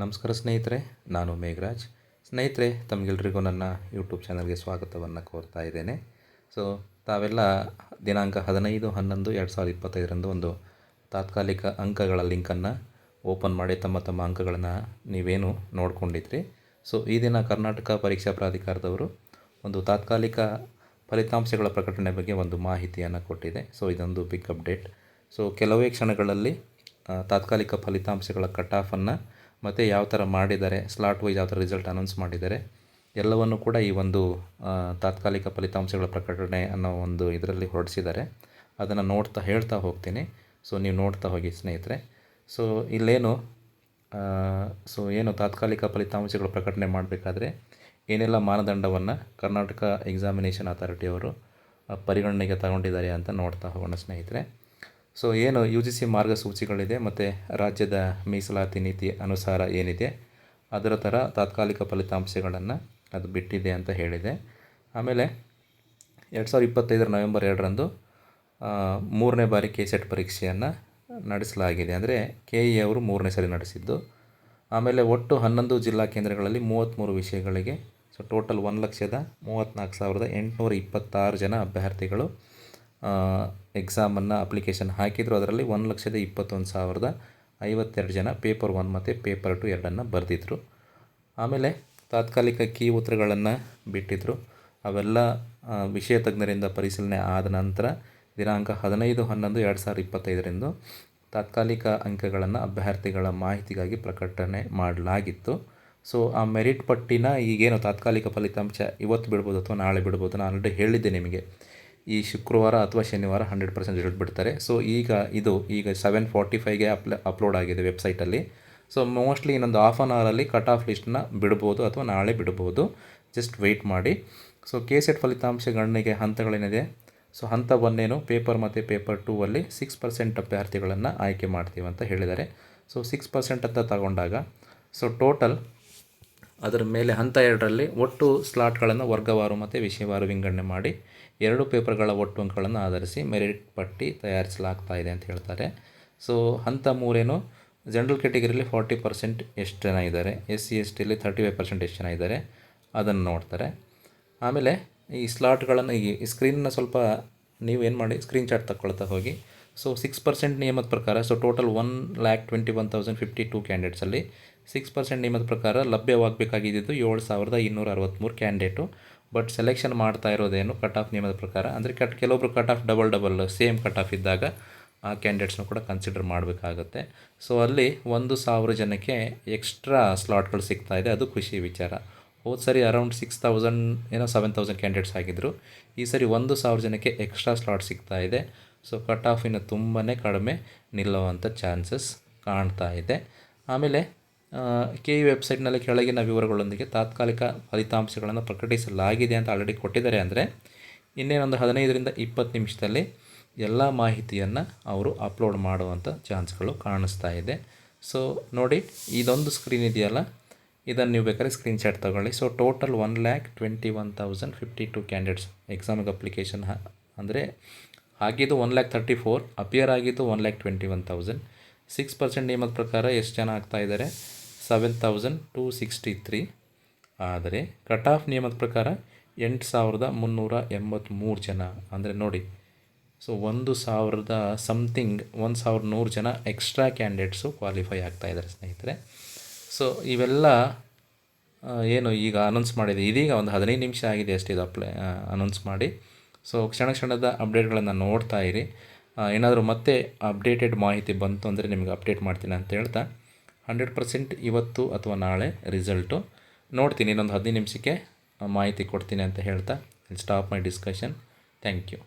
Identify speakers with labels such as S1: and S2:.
S1: ನಮಸ್ಕಾರ ಸ್ನೇಹಿತರೆ, ನಾನು ಮೇಘರಾಜ್. ಸ್ನೇಹಿತರೆ, ತಮಗೆಲ್ರಿಗೂ ನನ್ನ ಯೂಟ್ಯೂಬ್ ಚಾನಲ್ಗೆ ಸ್ವಾಗತವನ್ನು ಕೋರ್ತಾ ಇದ್ದೇನೆ. ಸೊ ತಾವೆಲ್ಲ ದಿನಾಂಕ ಹದಿನೈದು, ಹನ್ನೊಂದು, ಎರಡು ಸಾವಿರದ ಇಪ್ಪತ್ತೈದರಂದು ಒಂದು ತಾತ್ಕಾಲಿಕ ಅಂಕಗಳ ಲಿಂಕನ್ನು ಓಪನ್ ಮಾಡಿ ತಮ್ಮ ತಮ್ಮ ಅಂಕಗಳನ್ನು ನೀವೇನು ನೋಡ್ಕೊಂಡಿದ್ರಿ. ಸೊ ಈ ದಿನ ಕರ್ನಾಟಕ ಪರೀಕ್ಷಾ ಪ್ರಾಧಿಕಾರದವರು ಒಂದು ತಾತ್ಕಾಲಿಕ ಫಲಿತಾಂಶಗಳ ಪ್ರಕಟಣೆ ಬಗ್ಗೆ ಒಂದು ಮಾಹಿತಿಯನ್ನು ಕೊಟ್ಟಿದೆ. ಸೊ ಇದೊಂದು ಬಿಗ್ ಅಪ್ಡೇಟ್ ಸೊ ಕೆಲವೇ ಕ್ಷಣಗಳಲ್ಲಿ ತಾತ್ಕಾಲಿಕ ಫಲಿತಾಂಶಗಳ ಕಟ್ ಆಫನ್ನು ಮತ್ತು ಯಾವ ಥರ ಮಾಡಿದ್ದಾರೆ ಸ್ಲಾಟ್ ವೈಸ್ ಯಾವ ಥರ ರಿಸಲ್ಟ್ ಅನೌನ್ಸ್ ಮಾಡಿದ್ದಾರೆ ಎಲ್ಲವನ್ನು ಕೂಡ ಈ ಒಂದು ತಾತ್ಕಾಲಿಕ ಫಲಿತಾಂಶಗಳ ಪ್ರಕಟಣೆ ಅನ್ನೋ ಒಂದು ಇದರಲ್ಲಿ ಹೊರಡಿಸಿದ್ದಾರೆ. ಅದನ್ನು ನೋಡ್ತಾ ಹೇಳ್ತಾ ಹೋಗ್ತೀನಿ. ಸೊ ನೀವು ನೋಡ್ತಾ ಹೋಗಿ ಸ್ನೇಹಿತರೆ. ಸೊ ಇಲ್ಲೇನು ಸೊ ಏನು ತಾತ್ಕಾಲಿಕ ಫಲಿತಾಂಶಗಳ ಪ್ರಕಟಣೆ ಮಾಡಬೇಕಾದ್ರೆ, ಏನೆಲ್ಲ ಮಾನದಂಡವನ್ನು ಕರ್ನಾಟಕ ಎಕ್ಸಾಮಿನೇಷನ್ ಅಥಾರಿಟಿಯವರು ಪರಿಗಣನೆಗೆ ತಗೊಂಡಿದ್ದಾರೆ ಅಂತ ನೋಡ್ತಾ ಹೋಗೋಣ ಸ್ನೇಹಿತರೆ. ಸೊ ಏನು ಯು ಜಿ ಸಿ ಮಾರ್ಗಸೂಚಿಗಳಿದೆ ಮತ್ತು ರಾಜ್ಯದ ಮೀಸಲಾತಿ ನೀತಿ ಅನುಸಾರ ಏನಿದೆ, ಅದರ ಥರ ತಾತ್ಕಾಲಿಕ ಫಲಿತಾಂಶಗಳನ್ನು ಅದು ಬಿಟ್ಟಿದೆ ಅಂತ ಹೇಳಿದೆ. ಆಮೇಲೆ ಎರಡು ಸಾವಿರದ ಇಪ್ಪತ್ತೈದರ ನವೆಂಬರ್ ಎರಡರಂದು ಮೂರನೇ ಬಾರಿ ಕೆ ಸೆಟ್ ಪರೀಕ್ಷೆಯನ್ನು ನಡೆಸಲಾಗಿದೆ. ಅಂದರೆ ಕೆ ಇ ಅವರು ಮೂರನೇ ಸರಿ ನಡೆಸಿದ್ದು. ಆಮೇಲೆ ಒಟ್ಟು ಹನ್ನೊಂದು ಜಿಲ್ಲಾ ಕೇಂದ್ರಗಳಲ್ಲಿ ಮೂವತ್ತ್ಮೂರು ವಿಷಯಗಳಿಗೆ ಸೊ ಟೋಟಲ್ ಒಂದು ಲಕ್ಷದ ಮೂವತ್ತ್ನಾಲ್ಕು ಸಾವಿರದ ಎಂಟುನೂರ ಇಪ್ಪತ್ತಾರು ಜನ ಅಭ್ಯರ್ಥಿಗಳು ಎಕ್ಸಾಮನ್ನು ಅಪ್ಲಿಕೇಶನ್ ಹಾಕಿದರು. ಅದರಲ್ಲಿ ಒಂದು ಲಕ್ಷದ ಇಪ್ಪತ್ತೊಂದು ಸಾವಿರದ ಐವತ್ತೆರಡು ಜನ ಪೇಪರ್ ಒನ್ ಮತ್ತು ಪೇಪರ್ ಟು ಎರಡನ್ನು ಬರೆದಿದ್ರು. ಆಮೇಲೆ ತಾತ್ಕಾಲಿಕ ಕೀ ಉತ್ತರಗಳನ್ನು ಬಿಟ್ಟಿದ್ದರು ಅವೆಲ್ಲ ವಿಷಯ ತಜ್ಞರಿಂದ ಪರಿಶೀಲನೆ ಆದ ನಂತರ ದಿನಾಂಕ ಹದಿನೈದು, ಹನ್ನೊಂದು, ಎರಡು ಸಾವಿರದ ಇಪ್ಪತ್ತೈದರಿಂದ ತಾತ್ಕಾಲಿಕ ಅಂಕಗಳನ್ನು ಅಭ್ಯರ್ಥಿಗಳ ಮಾಹಿತಿಗಾಗಿ ಪ್ರಕಟಣೆ ಮಾಡಲಾಗಿತ್ತು. ಸೊ ಆ ಮೆರಿಟ್ ಪಟ್ಟಿನ ಈಗೇನು ತಾತ್ಕಾಲಿಕ ಫಲಿತಾಂಶ ಇವತ್ತು ಬಿಡ್ಬೋದು ಅಥವಾ ನಾಳೆ ಬಿಡ್ಬೋದು ನಾನು ಆಲ್ರೆಡಿ ಹೇಳಿದ್ದೆ ನಿಮಗೆ. ಈ ಶುಕ್ರವಾರ ಅಥವಾ ಶನಿವಾರ ಹಂಡ್ರೆಡ್ ಪರ್ಸೆಂಟ್ ರಿಸಲ್ಟ್ ಬಿಡ್ತಾರೆ. ಸೊ ಈಗ ಇದು, ಈಗ ಸೆವೆನ್ ಫಾರ್ಟಿ ಫೈವ್ಗೆ ಅಪ್ಲ ಅಪ್ಲೋಡ್ ಆಗಿದೆ ವೆಬ್ಸೈಟಲ್ಲಿ ಸೊ ಮೋಸ್ಟ್ಲಿ ಇನ್ನೊಂದು ಹಾಫ್ ಆನ್ ಅವರಲ್ಲಿ ಕಟ್ ಆಫ್ ಲಿಸ್ಟನ್ನ ಬಿಡ್ಬೋದು ಅಥವಾ ನಾಳೆ ಬಿಡ್ಬೋದು. ಜಸ್ಟ್ ವೆಯ್ಟ್ ಮಾಡಿ. ಸೊ ಕೆ ಸೆಟ್ ಫಲಿತಾಂಶ ಗಣನೆಗೆ ಹಂತಗಳೇನಿದೆ? ಸೊ ಹಂತ ಒಂದೇನು ಪೇಪರ್ ಮತ್ತು ಪೇಪರ್ ಟೂ ಅಲ್ಲಿ ಸಿಕ್ಸ್ ಪರ್ಸೆಂಟ್ ಅಭ್ಯರ್ಥಿಗಳನ್ನು ಆಯ್ಕೆ ಮಾಡ್ತೀವಿ ಅಂತ ಹೇಳಿದ್ದಾರೆ. ಸೊ ಸಿಕ್ಸ್ ಪರ್ಸೆಂಟ್ ಅಂತ ತಗೊಂಡಾಗ ಸೊ ಟೋಟಲ್ ಅದರ ಮೇಲೆ ಹಂತ ಎರಡರಲ್ಲಿ ಒಟ್ಟು ಸ್ಲಾಟ್ಗಳನ್ನು ವರ್ಗವಾರು ಮತ್ತು ವಿಷಯವಾರು ವಿಂಗಡಣೆ ಮಾಡಿ ಎರಡು ಪೇಪರ್ಗಳ ಒಟ್ಟು ಅಂಕಗಳನ್ನು ಆಧರಿಸಿ ಮೆರಿಟ್ ಪಟ್ಟಿ ತಯಾರಿಸಲಾಗ್ತಾ ಇದೆ ಅಂತ ಹೇಳ್ತಾರೆ. ಸೊ ಹಂತ ಮೂರೇನು? ಜನರಲ್ ಕ್ಯಾಟಗರಿಲಿ ಫಾರ್ಟಿ ಪರ್ಸೆಂಟ್ ಎಷ್ಟು ಜನ ಇದ್ದಾರೆ? ಎಸ್ ಸಿ ಎಸ್ ಟಿಲಿ ತರ್ಟಿ ಫೈವ್ ಪರ್ಸೆಂಟ್ ಎಷ್ಟು ಜನ ಇದ್ದಾರೆ? ಅದನ್ನು ನೋಡ್ತಾರೆ. ಆಮೇಲೆ ಈ ಸ್ಲಾಟ್ಗಳನ್ನು ಈ ಸ್ಕ್ರೀನ್ನ ಸ್ವಲ್ಪ ನೀವು ಏನು ಮಾಡಿ ಸ್ಕ್ರೀನ್ ಶಾಟ್ ತಗೊಳ್ತಾ ಹೋಗಿ. ಸೊ ಸಿಕ್ಸ್ ಪರ್ಸೆಂಟ್ ನಿಯಮದ ಪ್ರಕಾರ so total one lakh twenty one thousand fifty two ಕ್ಯಾಂಡಿಡೇಟ್ಸಲ್ಲಿ six percent ನಿಯಮದ ಪ್ರಕಾರ ಲಭ್ಯವಾಗಬೇಕಾಗಿದ್ದು ಏಳು ಸಾವಿರದ ಇನ್ನೂರ ಅರವತ್ತ್ಮೂರು ಕ್ಯಾಂಡಿಡೇಟು ಬಟ್ ಸೆಲೆಕ್ಷನ್ ಮಾಡ್ತಾ ಇರೋದೇನು ಕಟ್ ಆಫ್ ನಿಯಮದ ಪ್ರಕಾರ? ಅಂದರೆ ಕಟ್ ಕೆಲವೊಬ್ರು cut off double double same cut off ಇದ್ದಾಗ ಆ ಕ್ಯಾಂಡಿಡೇಟ್ಸ್ನ ಕೂಡ ಕನ್ಸಿಡರ್ ಮಾಡಬೇಕಾಗತ್ತೆ. ಸೊ ಅಲ್ಲಿ ಒಂದು ಸಾವಿರ ಜನಕ್ಕೆ ಎಕ್ಸ್ಟ್ರಾ ಸ್ಲಾಟ್ಗಳು ಸಿಗ್ತಾ ಇದೆ. ಅದು ಖುಷಿ ವಿಚಾರ. ಹೋದ ಸರಿ ಅರೌಂಡ್ ಸಿಕ್ಸ್ ತೌಸಂಡ್ ಏನೋ ಸೆವೆನ್ ತೌಸಂಡ್ ಕ್ಯಾಂಡಿಡೇಟ್ಸ್ ಆಗಿದ್ದರು ಈ ಸರಿ ಒಂದು ಸಾವಿರ ಜನಕ್ಕೆ ಎಕ್ಸ್ಟ್ರಾ ಸ್ಲಾಟ್ ಸಿಗ್ತಾ ಇದೆ. ಸೊ ಕಟ್ ಆಫ್ ಇನ್ನು ತುಂಬಾ ಕಡಿಮೆ ನಿಲ್ಲುವಂಥ ಚಾನ್ಸಸ್ ಕಾಣ್ತಾ ಇದೆ. ಆಮೇಲೆ ಕೆ ಇ ವೆಬ್ಸೈಟ್ನಲ್ಲಿ ಕೆಳಗಿನ ವಿವರಗಳೊಂದಿಗೆ ತಾತ್ಕಾಲಿಕ ಫಲಿತಾಂಶಗಳನ್ನು ಪ್ರಕಟಿಸಲಾಗಿದೆ ಅಂತ ಆಲ್ರೆಡಿ ಕೊಟ್ಟಿದ್ದಾರೆ ಅಂದರೆ, ಇನ್ನೇನೊಂದು ಹದಿನೈದರಿಂದ ಇಪ್ಪತ್ತು ನಿಮಿಷದಲ್ಲಿ ಎಲ್ಲ ಮಾಹಿತಿಯನ್ನು ಅವರು ಅಪ್ಲೋಡ್ ಮಾಡುವಂಥ ಚಾನ್ಸ್ಗಳು ಕಾಣಿಸ್ತಾ ಇದೆ. ಸೊ ನೋಡಿ, ಇದೊಂದು ಸ್ಕ್ರೀನ್ ಇದೆಯಲ್ಲ? ಇದನ್ನು ನೀವು ಬೇಕಾದ್ರೆ ಸ್ಕ್ರೀನ್ಶಾಟ್ ತಗೊಳ್ಳಿ. So total one lakh twenty one thousand fifty two candidates ಎಕ್ಸಾಮಿಗೆ application ಅಂದರೆ ಆಗಿದ್ದು one lakh thirty four appear ಆಗಿದ್ದು one lakh twenty one thousand six percent ನಿಯಮದ ಪ್ರಕಾರ ಎಷ್ಟು ಜನ ಆಗ್ತಾ ಇದ್ದಾರೆ? Seven thousand two sixty three ಆದರೆ ಕಟ್ ಆಫ್ ನಿಯಮದ ಪ್ರಕಾರ ಎಂಟು ಸಾವಿರದ ಮುನ್ನೂರ ಎಂಬತ್ತ್ಮೂರು ಜನ. ಅಂದರೆ ನೋಡಿ ಸೊ ಒಂದು ಸಾವಿರದ ಸಮಥಿಂಗ್ ಒಂದು ಸಾವಿರದ ನೂರು ಜನ ಎಕ್ಸ್ಟ್ರಾ ಕ್ಯಾಂಡಿಡೇಟ್ಸು ಕ್ವಾಲಿಫೈ ಆಗ್ತಾ ಇದ್ದಾರೆ ಸ್ನೇಹಿತರೆ. ಸೊ ಇವೆಲ್ಲ ಏನು ಈಗ ಅನೌನ್ಸ್ ಮಾಡಿದೆ. ಇದೀಗ ಒಂದು ಹದಿನೈದು ನಿಮಿಷ ಆಗಿದೆ ಅಷ್ಟೇ ಇದು ಅಪ್ಲೈ ಅನೌನ್ಸ್ ಮಾಡಿ. ಸೊ ಕ್ಷಣ ಕ್ಷಣದ ಅಪ್ಡೇಟ್ಗಳನ್ನು ನೋಡ್ತಾ ಇರಿ. ಏನಾದರೂ ಮತ್ತೆ ಅಪ್ಡೇಟೆಡ್ ಮಾಹಿತಿ ಬಂತು ಅಂದರೆ ನಿಮಗೆ ಅಪ್ಡೇಟ್ ಮಾಡ್ತೀನಿ ಅಂತ ಹೇಳ್ತಾ. ಹಂಡ್ರೆಡ್ ಪರ್ಸೆಂಟ್ ಇವತ್ತು ಅಥವಾ ನಾಳೆ ರಿಸಲ್ಟು ನೋಡ್ತೀನಿ, ಇನ್ನೊಂದು ಹದಿನೈದು ನಿಮಿಷಕ್ಕೆ ಮಾಹಿತಿ ಕೊಡ್ತೀನಿ ಅಂತ ಹೇಳ್ತಾ. Stop my discussion thank you